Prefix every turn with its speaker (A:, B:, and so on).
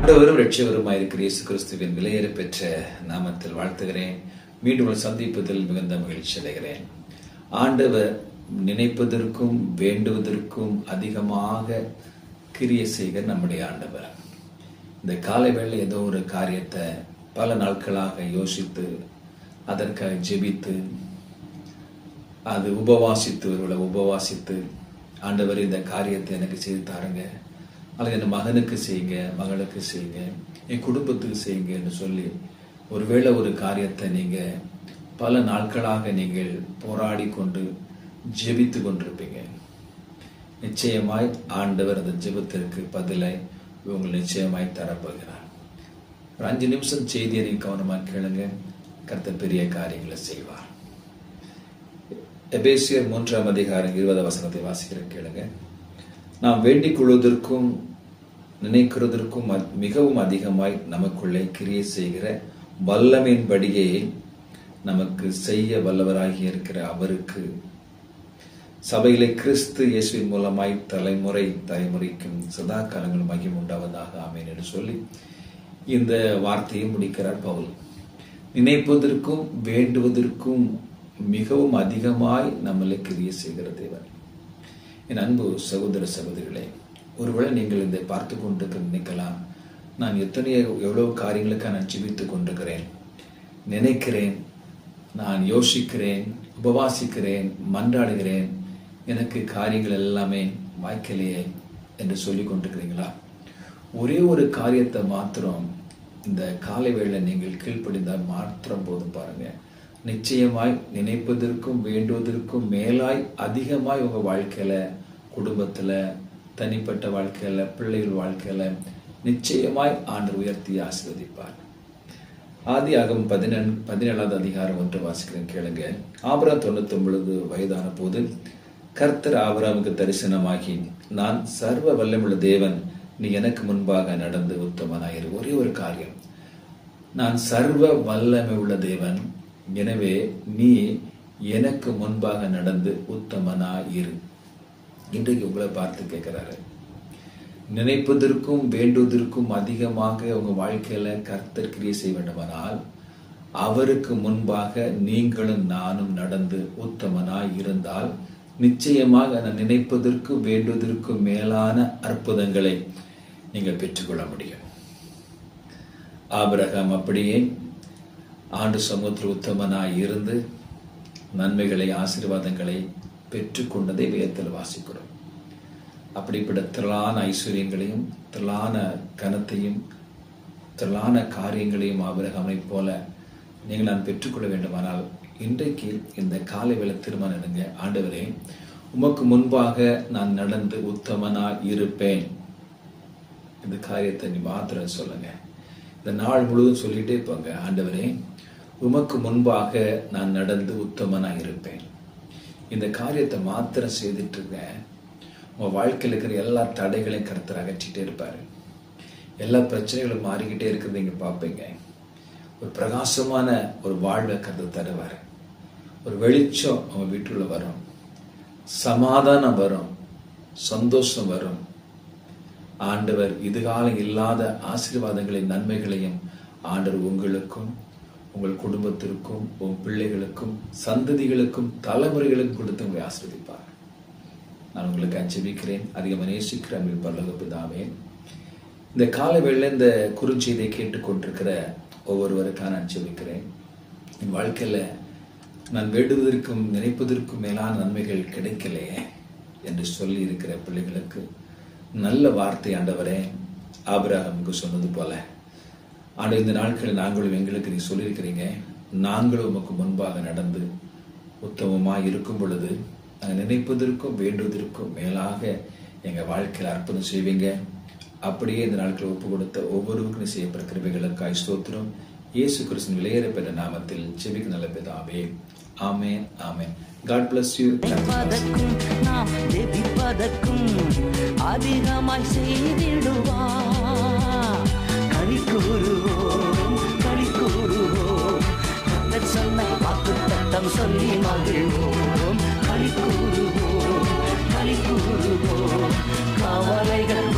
A: ஆண்டவரும் ரட்சகருமாயிருக்கிற இயேசு கிறிஸ்துவின் விலையேற பெற்ற நாமத்தில் வாழ்த்துகிறேன். மீண்டும் சந்திப்பதில் மிகுந்த மகிழ்ச்சி அடைகிறேன். ஆண்டவர் நினைப்பதற்கும் வேண்டுவதற்கும் அதிகமாக கிரிய செய்கிற நம்முடைய ஆண்டவர். இந்த காலை வேளை ஏதோ ஒரு காரியத்தை பல நாட்களாக யோசித்து அதற்காக ஜெபித்து அது உபவாசித்து ஒருவேளை உபவாசித்து ஆண்டவர் இந்த காரியத்தை எனக்கு செய்து தாருங்க. அல்லது என் மகனுக்கு செய்யுங்க மகளுக்கு செய்யுங்க என் குடும்பத்துக்கு செய்யுங்கன்னு சொல்லி ஒருவேளை ஒரு காரியத்தை நீங்கள் பல நாட்களாக நீங்கள் போராடி கொண்டு ஜெபித்து கொண்டிருப்பீங்க. நிச்சயமாய் ஆண்டவர் அந்த ஜெபத்திற்கு பதிலை உங்கள் நிச்சயமாய் தரப்போகிறார். ஒரு அஞ்சு நிமிஷம் செய்தியை நீங்க கவனமாக கேளுங்க. கருத்த பெரிய காரியங்களை செய்வார். எபேசியர் மூன்றாம் அதிகாரம் இருபது வசனத்தை வாசிக்கிறேன் கேளுங்க. நாம் வேண்டிக் கொள்வதற்கும் நினைக்கிறதற்கும் மிகவும் அதிகமாய் நமக்குள்ளே கிரியை செய்கிற வல்லமையின்படியே நமக்கு செய்ய வல்லவராகி இருக்கிற அவருக்கு. சபையிலே கிறிஸ்து இயேசுவின் மூலமாய் தலைமுறை தலைமுறைக்கும் சதா காலங்கள் மகிம் உண்டாவதாக ஆமேன் என்று சொல்லி இந்த வார்த்தையை முடிக்கிறார் பவுல். நினைப்பதற்கும் வேண்டுவதற்கும் மிகவும் அதிகமாய் நம்மளை கிரிய செய்கிற தேவன். என் அன்பு சகோதர சகோதரிகளே ஒருவேளை நீங்கள் இதை பார்த்து கொண்டிருக்க நினைக்கலாம். நான் எத்தனையோ எவ்வளவு காரியங்களுக்காக நான் ஜிபித்து கொண்டிருக்கிறேன். நினைக்கிறேன் நான் யோசிக்கிறேன் உபவாசிக்கிறேன் மன்றாடுகிறேன். எனக்கு காரியங்கள் எல்லாமே வாய்க்கலையே என்று சொல்லி கொண்டிருக்கிறீங்களா ஒரே ஒரு காரியத்தை மாத்திரம் இந்த காலை வேளை நீங்கள் கீழ்ப்படிந்தால் மாத்திரம் போதும் பாருங்கள் நிச்சயமாய் நினைப்பதற்கும் வேண்டுவதற்கும் மேலாய் அதிகமாய் உங்கள் வாழ்க்கையில் குடும்பத்தில் தனிப்பட்ட வாழ்க்கையில் பிள்ளைகள் வாழ்க்கையில் நிச்சயமாய் ஆண்டு உயர்த்தி ஆசீர்வதிப்பார். ஆதி ஆகம் பதினெண் பதினேழாவது அதிகாரம் ஒன்று வாசிக்கிறேன் கேளுங்க. ஆபராம் தொண்ணூத்தி ஒன்பது வயதான போது கர்த்தர் ஆபராமுக்கு தரிசனமாகி நான் சர்வ வல்லமுள்ள தேவன் நீ எனக்கு முன்பாக நடந்து உத்தமனாயிரு. ஒரே ஒரு காரியம். நான் சர்வ வல்லமை உள்ள தேவன் எனவே நீ எனக்கு முன்பாக நடந்து உத்தமனா இரு இன்றைக்கு உங்களை பார்த்து கேட்கிறாரு. நினைப்பதற்கும் வேண்டுவதற்கும் அதிகமாக உங்க வாழ்க்கையில கர்த்தர் கிரியை செய்ய வேண்டுமானால் அவருக்கு முன்பாக நீங்களும் நானும் நடந்து உத்தமனாய் இருந்தால் நிச்சயமாக நான் நினைப்பதற்கும் வேண்டுவதற்கும் மேலான அற்புதங்களை நீங்கள் பெற்றுக்கொள்ள முடியும். ஆபிரகாம் அப்படியே ஆண்டு சமுத்திர உத்தமனாய் இருந்து நன்மைகளை ஆசீர்வாதங்களை பெற்றுக்கொண்டதை வேதத்தில் வாசிக்கிறோம். அப்படிப்பட்ட திரளான ஐஸ்வர்யங்களையும் திரளான கனத்தையும் திரளான காரியங்களையும் ஆபிரகாமைப் போல நீங்கள் நான் பெற்றுக்கொள்ள வேண்டுமானால் இன்றைக்கு இந்த காலை வேலை திருமணம் எடுங்க ஆண்டவரே உமக்கு முன்பாக நான் நடந்து உத்தமனா இருப்பேன். இந்த காரியத்தை நீ மாத்திரம் சொல்லுங்கள் இந்த நாள் முழுவதும் சொல்லிட்டே இருப்பாங்க ஆண்டவரே உமக்கு முன்பாக நான் நடந்து உத்தமனாக இருப்பேன் இந்த காரியத்தை மாத்திரம் செய்துட்டு இருக்கேன் உங்கள் வாழ்க்கையில் இருக்கிற எல்லா தடைகளையும் கருத்தர் அகற்றிட்டே இருப்பார். எல்லா பிரச்சனைகளும் மாறிக்கிட்டே இருக்கிறத நீங்க பார்ப்பீங்க. ஒரு பிரகாசமான ஒரு வாழ்வை கருத்து தருவார். ஒரு வெளிச்சம் அவங்க வீட்டுக்குள்ளே வரும். சமாதானம் வரும். சந்தோஷம் வரும். ஆண்டவர் இதுகாலம் இல்லாத ஆசீர்வாதங்களையும் நன்மைகளையும் ஆண்டவர் உங்களுக்கும் உங்கள் குடும்பத்திற்கும் உன் பிள்ளைகளுக்கும் சந்ததிகளுக்கும் தலைமுறைகளுக்கும் கொடுத்து உங்களை ஆசீர்வதிப்பார். நான் உங்களுக்கு அஞ்சபிக்கிறேன். அதிகமாக நேசிக்கிறேன் பரலோக பிதாவே இந்த கால வேளையில இந்த குறுஞ்செய்தியை கேட்டுக்கொண்டிருக்கிற ஒவ்வொருவருக்காக நான் ஜெபிக்கிறேன் என் வாழ்க்கையில் நான் வேண்டுவதற்கும் நினைப்பதற்கும் மேலான நன்மைகள் கிடைக்கலையே என்று சொல்லி இருக்கிற பிள்ளைகளுக்கு நல்ல வார்த்தை ஆண்டவரே ஆபிரகாமுக்கு சொன்னது போல. ஆண்டு இந்த நாட்களில் நாங்களும் எங்களுக்கு நீ சொல்லியிருக்கிறீங்க. நாங்களும் உமக்கு முன்பாக நடந்து உத்தமமாக இருக்கும் பொழுது நாங்கள் நினைப்பதற்கும் வேண்டுவதற்கும் மேலாக எங்கள் வாழ்க்கையில் அர்ப்பணம் செய்வீங்க. அப்படியே இந்த நாட்கள் ஒப்பு கொடுத்த ஒவ்வொருவருக்கும் நீ செய்யப்பட்ட கிருபைகளுக்காய் ஸ்தோத்திரம். இயேசு கிறிஸ்துவின் விலையேற பெற்ற நாமத்தில் செவிக்கு நல்ல பிதாவே. ஆமேன் ஆமேன். காட் பிளஸ் யூ
B: நாம் அதிகமாய் செய்திடுவா. கழி கூறுவோம் கழி கூறுவோம் கத்தர் சொன்ன வாக்கு தத்தம் சொல்லி மகிழ்வோம். கழி கூறுவோம் கழி கூறுவோம் கவலைகள்